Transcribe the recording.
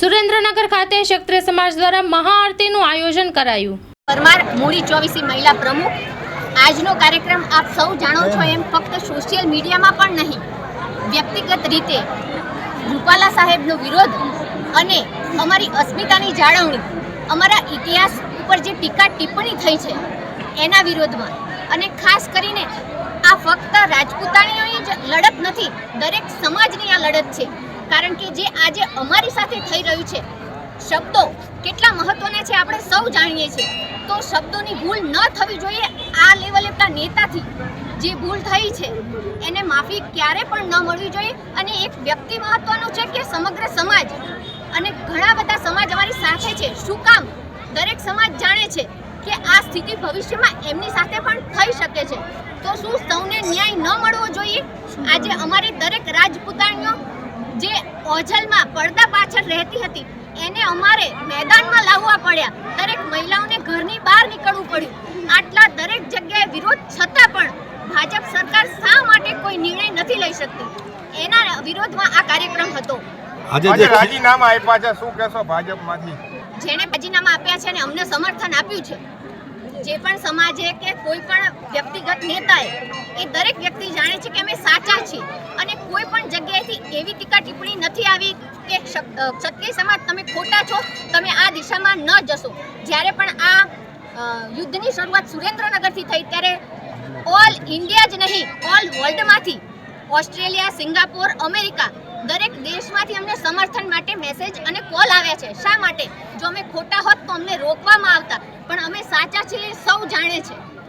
સુરેન્દ્રનગર ખાતે ક્ષત્રિય સમાજ દ્વારા મહાઆરતીનું આયોજન કરાયું. પરમાર મૂડી ચોવીસી મહિલા પ્રમુખ. આજનો કાર્યક્રમ આપ સૌ જાણો છો એમ ફક્ત સોશિયલ મીડિયામાં પણ નહીં. વ્યક્તિગત રીતે રૂપાલા સાહેબનો વિરોધ અને અમારી અસ્મિતાની જાળવણી, અમારા ઇતિહાસ ઉપર જે ટીકા ટિપ્પણી થઈ છે, એના વિરોધમાં અને ખાસ કરીને આ ફક્ત રાજપૂતાણીઓની જ લડત નથી, દરેક સમાજની આ લડત છે. કારણ કે જે આજે અમારી સાથે થઈ રહ્યું છે, શબ્દો કેટલા મહત્વના છે આપણે સૌ જાણીએ છીએ. તો શબ્દોની ભૂલ ન થવી જોઈએ આ લેવલે પેલા નેતાથી. જે ભૂલ થઈ છે, એને માફી ક્યારે પણ ન મળવી જોઈએ અને એક વ્યક્તિ મહત્વનું છે કે સમગ્ર સમાજ અને ઘણા બધા સમાજ અમારી સાથે છે. શું કામ? દરેક સમાજ જાણે છે કે આ સ્થિતિ ભવિષ્યમાં એમની સાથે પણ થઈ શકે છે. તો શું સૌને ન્યાય ન મળવો જોઈએ? આજે અમારી દરેક રાજપૂતાણીઓ જે ઓજલમાં પડદા પાછળ રહેતી હતી એને અમારે મેદાનમાં લાવવા પડ્યા. દરેક મહિલાઓને ઘરની બહાર નીકળવું પડ્યું. આટલા દરેક જગ્યાએ વિરોધ છતાં પણ ભાજપ સરકાર શા માટે કોઈ નિર્ણય નથી લઈ શકતી? એના વિરોધમાં આ કાર્યક્રમ હતો. જેને આજે જે રાજીનામા આપ્યા છે શું કહેશો ભાજપમાંથી? જેણે રાજીનામા આપ્યા છે અને અમને સમર્થન આપ્યું છે. જે પણ સમાજે કે કોઈ પણ વ્યક્તિગત નેતાએ એ દરેક છે કે અમે સાચા છીએ. અને કોઈ પણ જગ્યાએથી એવી ટીકા ટિપ્પણી નથી આવી કે ક્ષત્રિય સમાજ તમે ખોટા છો, તમે આ દિશામાં ન જશો. જ્યારે પણ આ યુદ્ધની શરૂઆત સુરેન્દ્રનગરથી થઈ, ત્યારે ઓલ ઇન્ડિયા જ નહીં, ઓલ વર્લ્ડમાંથી ઓસ્ટ્રેલિયા, સિંગાપોર, અમેરિકા દરેક દેશમાંથી અમને સમર્થન માટે મેસેજ અને કોલ આવ્યા છે. શા માટે? જો અમે ખોટા હોત તો અમને રોકવામાં આવતા. પણ અમે સાચા છીએ સૌ જાણે છે.